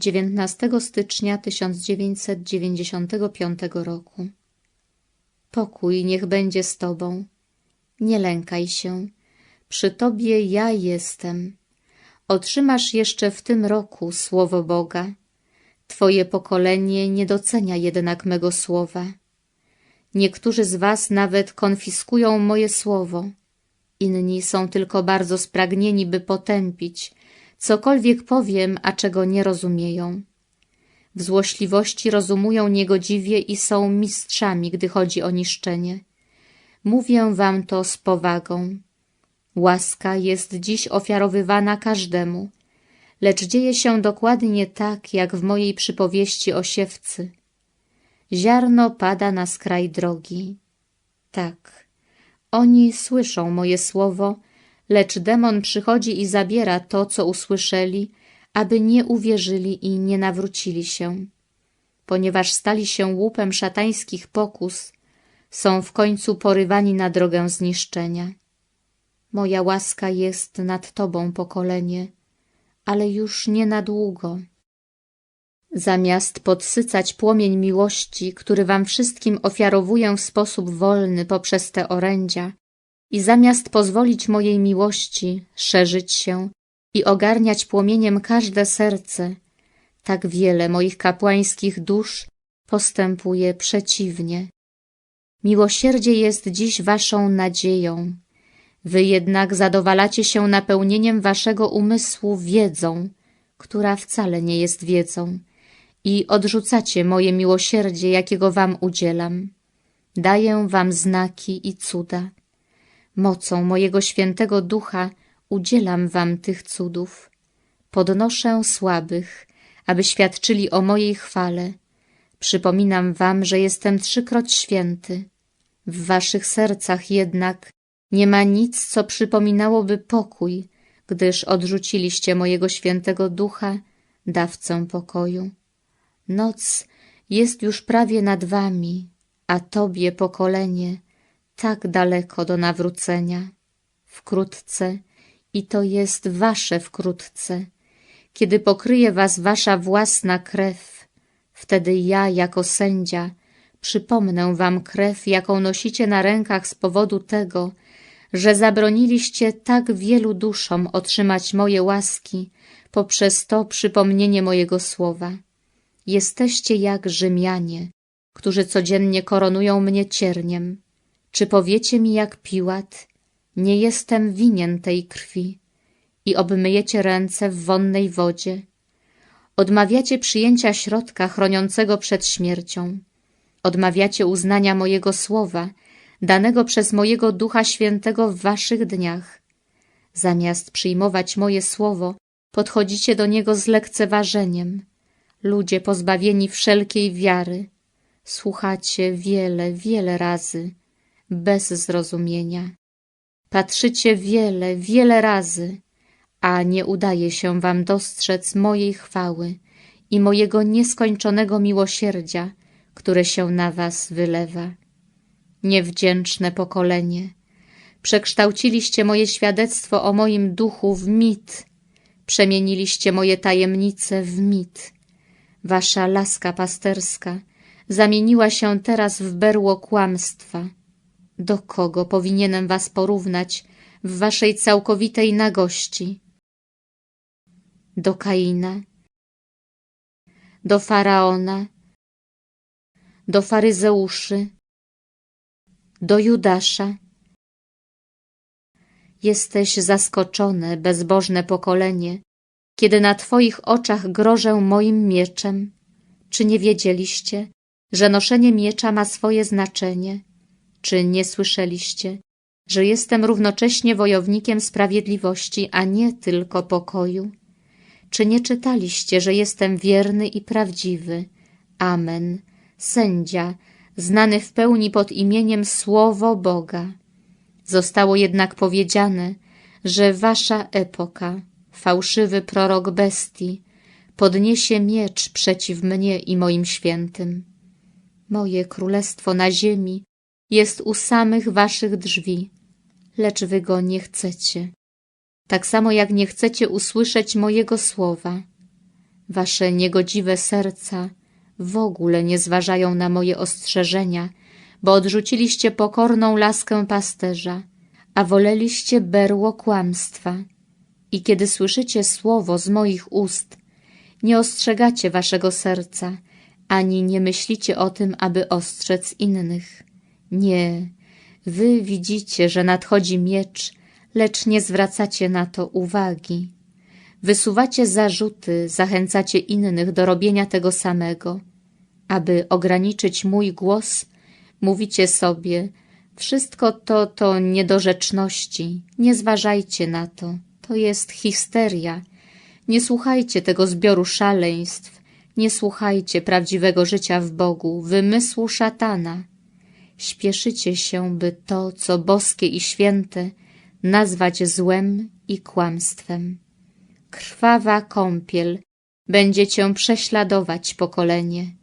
19 stycznia 1995 roku. Pokój niech będzie z Tobą. Nie lękaj się. Przy Tobie ja jestem. Otrzymasz jeszcze w tym roku słowo Boga. Twoje pokolenie nie docenia jednak mego słowa. Niektórzy z was nawet konfiskują moje słowo. Inni są tylko bardzo spragnieni, by potępić, cokolwiek powiem, a czego nie rozumieją. W złośliwości rozumują niegodziwie i są mistrzami, gdy chodzi o niszczenie. Mówię wam to z powagą. Łaska jest dziś ofiarowywana każdemu, lecz dzieje się dokładnie tak, jak w mojej przypowieści o siewcy. Ziarno pada na skraj drogi. Tak, oni słyszą moje słowo, lecz demon przychodzi i zabiera to, co usłyszeli, aby nie uwierzyli i nie nawrócili się. Ponieważ stali się łupem szatańskich pokus, są w końcu porywani na drogę zniszczenia. Moja łaska jest nad Tobą, pokolenie, ale już nie na długo. Zamiast podsycać płomień miłości, który Wam wszystkim ofiarowuję w sposób wolny poprzez te orędzia, i zamiast pozwolić mojej miłości szerzyć się i ogarniać płomieniem każde serce, tak wiele moich kapłańskich dusz postępuje przeciwnie. Miłosierdzie jest dziś Waszą nadzieją, Wy jednak zadowalacie się napełnieniem waszego umysłu wiedzą, która wcale nie jest wiedzą, i odrzucacie moje miłosierdzie, jakiego wam udzielam. Daję wam znaki i cuda. Mocą mojego świętego ducha udzielam wam tych cudów. Podnoszę słabych, aby świadczyli o mojej chwale. Przypominam wam, że jestem trzykroć święty. W waszych sercach jednak nie ma nic, co przypominałoby pokój, gdyż odrzuciliście mojego świętego ducha, dawcę pokoju. Noc jest już prawie nad wami, a tobie, pokolenie, tak daleko do nawrócenia. Wkrótce, i to jest wasze wkrótce, kiedy pokryje was wasza własna krew, wtedy ja, jako sędzia, przypomnę wam krew, jaką nosicie na rękach z powodu tego, że zabroniliście tak wielu duszom otrzymać moje łaski poprzez to przypomnienie mojego słowa. Jesteście jak Rzymianie, którzy codziennie koronują mnie cierniem. Czy powiecie mi jak Piłat, nie jestem winien tej krwi i obmyjecie ręce w wonnej wodzie? Odmawiacie przyjęcia środka chroniącego przed śmiercią. Odmawiacie uznania mojego słowa, danego przez mojego Ducha Świętego w waszych dniach. Zamiast przyjmować moje słowo, podchodzicie do niego z lekceważeniem. Ludzie pozbawieni wszelkiej wiary, słuchacie wiele, wiele razy, bez zrozumienia. Patrzycie wiele, wiele razy, a nie udaje się wam dostrzec mojej chwały i mojego nieskończonego miłosierdzia, które się na was wylewa. Niewdzięczne pokolenie, przekształciliście moje świadectwo o moim duchu w mit, przemieniliście moje tajemnice w mit. Wasza laska pasterska zamieniła się teraz w berło kłamstwa. Do kogo powinienem was porównać w waszej całkowitej nagości? Do Kaina, do Faraona, do faryzeuszy, do Judasza. Jesteś zaskoczone, bezbożne pokolenie, kiedy na Twoich oczach grożę moim mieczem. Czy nie wiedzieliście, że noszenie miecza ma swoje znaczenie? Czy nie słyszeliście, że jestem równocześnie wojownikiem sprawiedliwości, a nie tylko pokoju? Czy nie czytaliście, że jestem wierny i prawdziwy? Amen. Sędzia, znany w pełni pod imieniem Słowo Boga. Zostało jednak powiedziane, że wasza epoka, fałszywy prorok bestii, podniesie miecz przeciw mnie i moim świętym. Moje królestwo na ziemi jest u samych waszych drzwi, lecz wy go nie chcecie. Tak samo jak nie chcecie usłyszeć mojego słowa. Wasze niegodziwe serca w ogóle nie zważają na moje ostrzeżenia, bo odrzuciliście pokorną laskę pasterza, a woleliście berło kłamstwa. I kiedy słyszycie słowo z moich ust, nie ostrzegacie waszego serca, ani nie myślicie o tym, aby ostrzec innych. Nie, wy widzicie, że nadchodzi miecz, lecz nie zwracacie na to uwagi. Wysuwacie zarzuty, zachęcacie innych do robienia tego samego. Aby ograniczyć mój głos, mówicie sobie, wszystko to to niedorzeczności, nie zważajcie na to, to jest histeria. Nie słuchajcie tego zbioru szaleństw, nie słuchajcie prawdziwego życia w Bogu, wymysłu szatana. Śpieszycie się, by to, co boskie i święte, nazwać złem i kłamstwem. Krwawa kąpiel będzie cię prześladować pokolenie.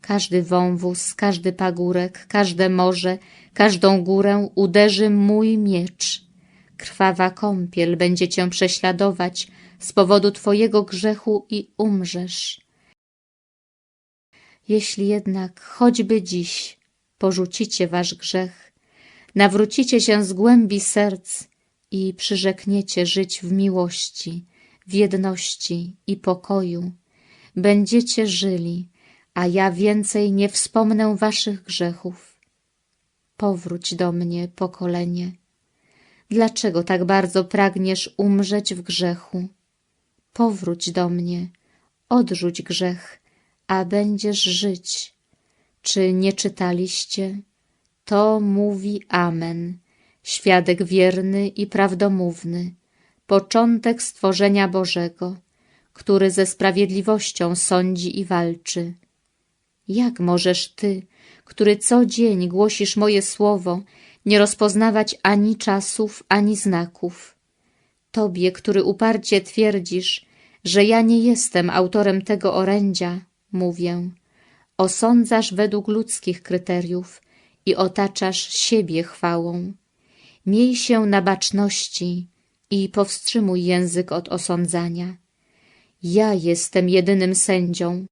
Każdy wąwóz, każdy pagórek, każde morze, każdą górę uderzy mój miecz. Krwawa kąpiel będzie cię prześladować z powodu twojego grzechu i umrzesz. Jeśli jednak choćby dziś porzucicie wasz grzech, nawrócicie się z głębi serc i przyrzekniecie żyć w miłości, w jedności i pokoju, będziecie żyli, a ja więcej nie wspomnę waszych grzechów. Powróć do mnie, pokolenie. Dlaczego tak bardzo pragniesz umrzeć w grzechu? Powróć do mnie, odrzuć grzech, a będziesz żyć. Czy nie czytaliście? To mówi Amen, świadek wierny i prawdomówny, początek stworzenia Bożego, który ze sprawiedliwością sądzi i walczy. Jak możesz Ty, który co dzień głosisz moje słowo, nie rozpoznawać ani czasów, ani znaków? Tobie, który uparcie twierdzisz, że ja nie jestem autorem tego orędzia, mówię, osądzasz według ludzkich kryteriów i otaczasz siebie chwałą. Miej się na baczności i powstrzymuj język od osądzania. Ja jestem jedynym sędzią,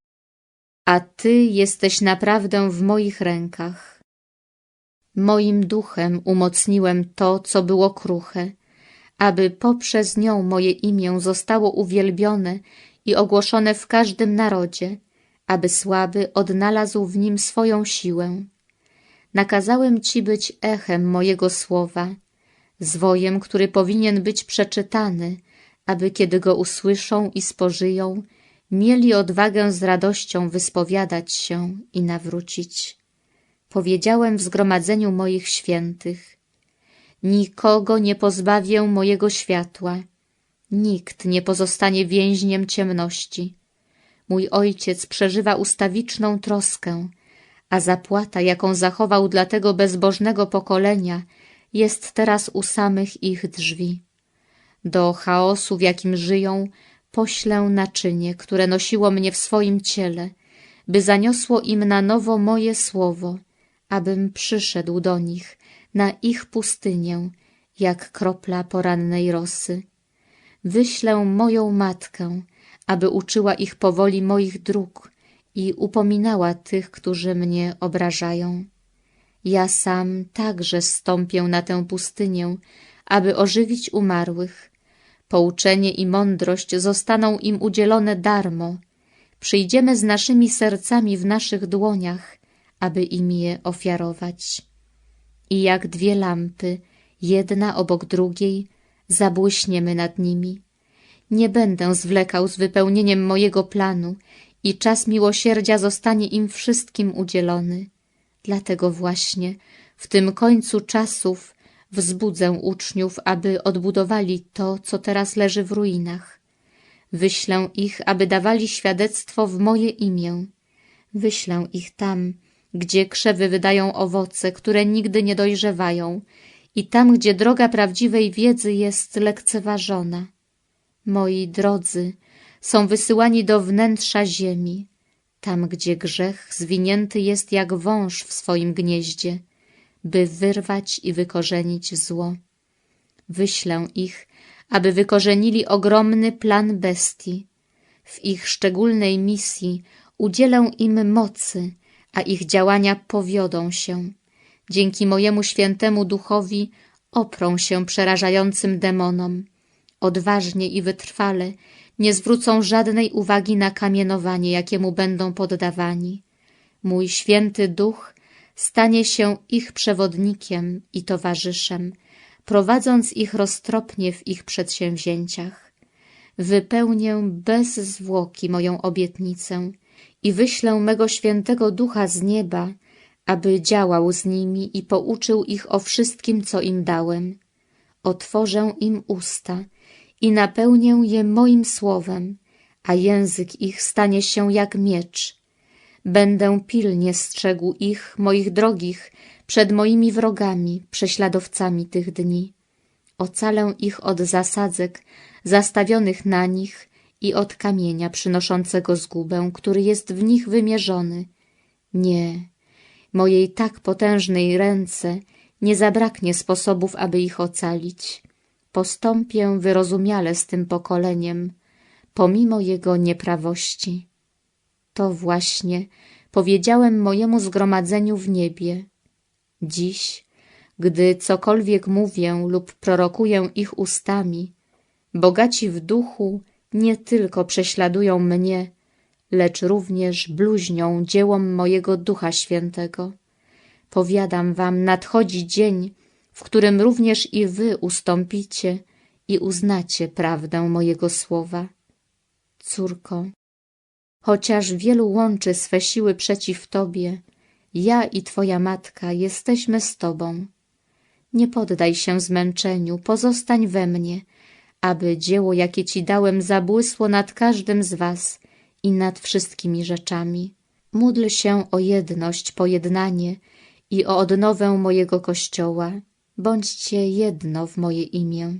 a Ty jesteś naprawdę w moich rękach. Moim duchem umocniłem to, co było kruche, aby poprzez nią moje imię zostało uwielbione i ogłoszone w każdym narodzie, aby słaby odnalazł w nim swoją siłę. Nakazałem Ci być echem mojego słowa, zwojem, który powinien być przeczytany, aby kiedy go usłyszą i spożyją, mieli odwagę z radością wyspowiadać się i nawrócić. Powiedziałem w zgromadzeniu moich świętych, nikogo nie pozbawię mojego światła, nikt nie pozostanie więźniem ciemności. Mój ojciec przeżywa ustawiczną troskę, a zapłata, jaką zachował dla tego bezbożnego pokolenia, jest teraz u samych ich drzwi. Do chaosu, w jakim żyją, poślę naczynie, które nosiło mnie w swoim ciele, by zaniosło im na nowo moje słowo, abym przyszedł do nich, na ich pustynię, jak kropla porannej rosy. Wyślę moją matkę, aby uczyła ich powoli moich dróg i upominała tych, którzy mnie obrażają. Ja sam także stąpię na tę pustynię, aby ożywić umarłych, Pouczenie i mądrość zostaną im udzielone darmo. Przyjdziemy z naszymi sercami w naszych dłoniach, aby im je ofiarować. I jak dwie lampy, jedna obok drugiej, zabłyśniemy nad nimi. Nie będę zwlekał z wypełnieniem mojego planu i czas miłosierdzia zostanie im wszystkim udzielony. Dlatego właśnie w tym końcu czasów Wzbudzę uczniów, aby odbudowali to, co teraz leży w ruinach. Wyślę ich, aby dawali świadectwo w moje imię. Wyślę ich tam, gdzie krzewy wydają owoce, które nigdy nie dojrzewają i tam, gdzie droga prawdziwej wiedzy jest lekceważona. Moi drodzy są wysyłani do wnętrza ziemi, tam, gdzie grzech zwinięty jest jak wąż w swoim gnieździe – by wyrwać i wykorzenić zło. Wyślę ich, aby wykorzenili ogromny plan bestii. w ich szczególnej misji udzielę im mocy, a ich działania powiodą się. Dzięki mojemu świętemu duchowi oprą się przerażającym demonom. Odważnie i wytrwale nie zwrócą żadnej uwagi na kamienowanie, jakiemu będą poddawani. Mój święty duch stanie się ich przewodnikiem i towarzyszem, prowadząc ich roztropnie w ich przedsięwzięciach. Wypełnię bez zwłoki moją obietnicę i wyślę mego świętego ducha z nieba, aby działał z nimi i pouczył ich o wszystkim, co im dałem. Otworzę im usta i napełnię je moim słowem, a język ich stanie się jak miecz. Będę pilnie strzegł ich, moich drogich, przed moimi wrogami, prześladowcami tych dni. Ocalę ich od zasadzek zastawionych na nich i od kamienia przynoszącego zgubę, który jest w nich wymierzony. Nie, mojej tak potężnej ręce nie zabraknie sposobów, aby ich ocalić. Postąpię wyrozumiale z tym pokoleniem, pomimo jego nieprawości. To właśnie powiedziałem mojemu zgromadzeniu w niebie. Dziś, gdy cokolwiek mówię lub prorokuję ich ustami, bogaci w duchu nie tylko prześladują mnie, lecz również bluźnią dziełom mojego Ducha Świętego. Powiadam wam, nadchodzi dzień, w którym również i wy ustąpicie i uznacie prawdę mojego słowa. Córko, chociaż wielu łączy swe siły przeciw Tobie, ja i Twoja matka jesteśmy z Tobą. Nie poddaj się zmęczeniu, pozostań we mnie, aby dzieło, jakie Ci dałem, zabłysło nad każdym z Was i nad wszystkimi rzeczami. Módl się o jedność, pojednanie i o odnowę mojego Kościoła. Bądźcie jedno w moje imię.